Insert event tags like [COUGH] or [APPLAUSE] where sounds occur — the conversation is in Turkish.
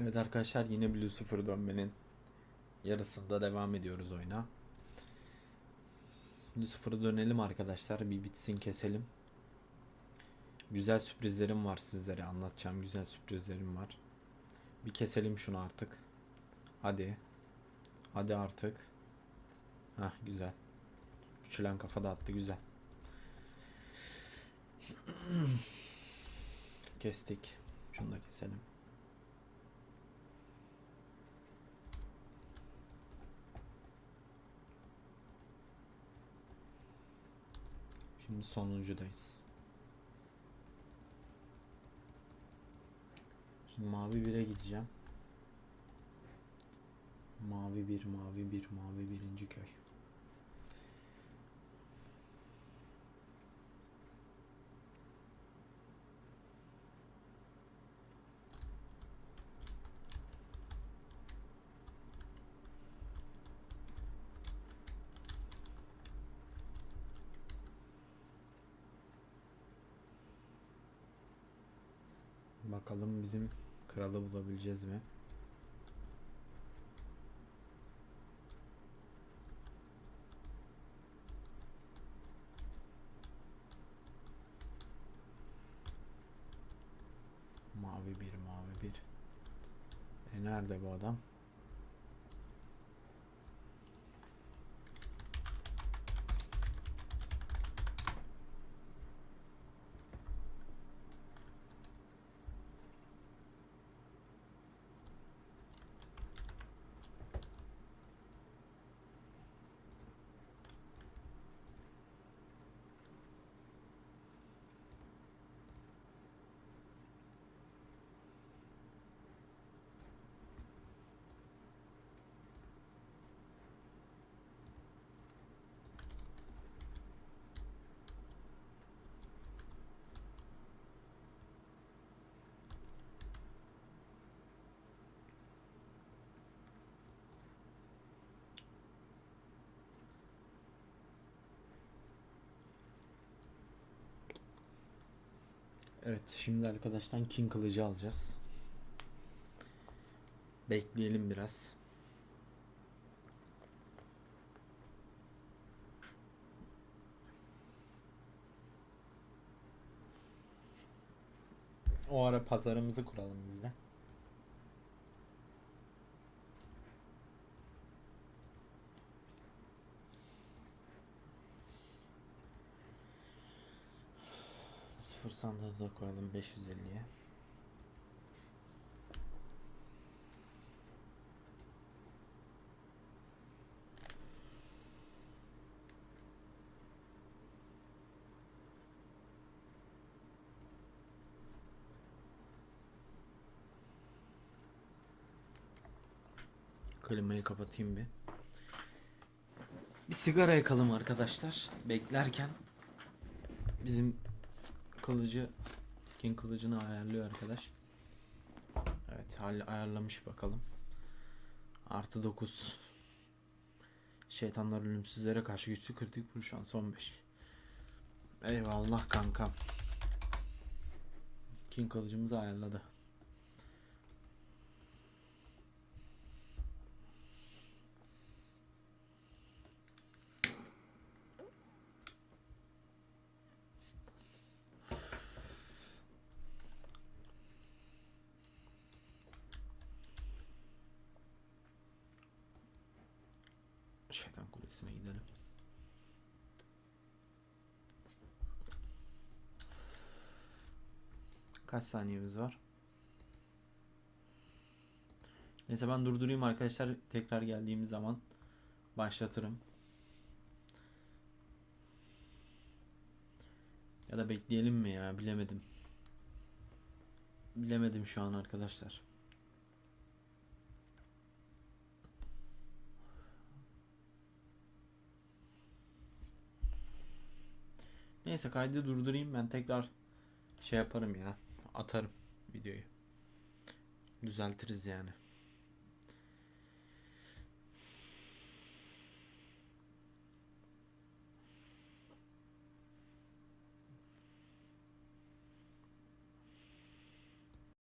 Evet arkadaşlar yine Blue 0 dönmenin yarısında devam ediyoruz oyuna. 0'a dönelim arkadaşlar. Bir bitsin keselim. Güzel sürprizlerim var sizlere anlatacağım. Güzel sürprizlerim var. Bir keselim şunu artık. Hadi. Hadi artık. Hah güzel. Üçülen kafa da attı güzel. [CLEARS THROAT] Kestik. Şunu da keselim. Şimdi sonuncudayız. Şimdi mavi 1'e gideceğim. Mavi 1, mavi 1, mavi birinci köy. Bakalım bizim kralı bulabileceğiz mi? Mavi bir, mavi bir. E nerede bu adam? Evet, şimdi arkadaştan King kılıcı alacağız. Bekleyelim biraz. O ara pazarımızı kuralım biz de. Sıfır sandığı da koyalım 550'ye. Klimayı kapatayım bir. Bir sigara yakalım arkadaşlar. Beklerken bizim kılıcı King kılıcını ayarlıyor arkadaş. Evet ayarlamış bakalım. Artı 9 Şeytanlar ölümsüzlere karşı güçlü kritik vuruş şansı 15 Eyvallah kankam King kılıcımızı ayarladı Şeytan kulesine gidelim Kaç saniyemiz var? Neyse ben durdurayım arkadaşlar. Tekrar geldiğimiz zaman başlatırım. Ya da bekleyelim mi ya? Bilemedim. Bilemedim şu an arkadaşlar. Neyse kaydı durdurayım ben tekrar şey yaparım ya. Atarım videoyu. Düzeltiriz yani.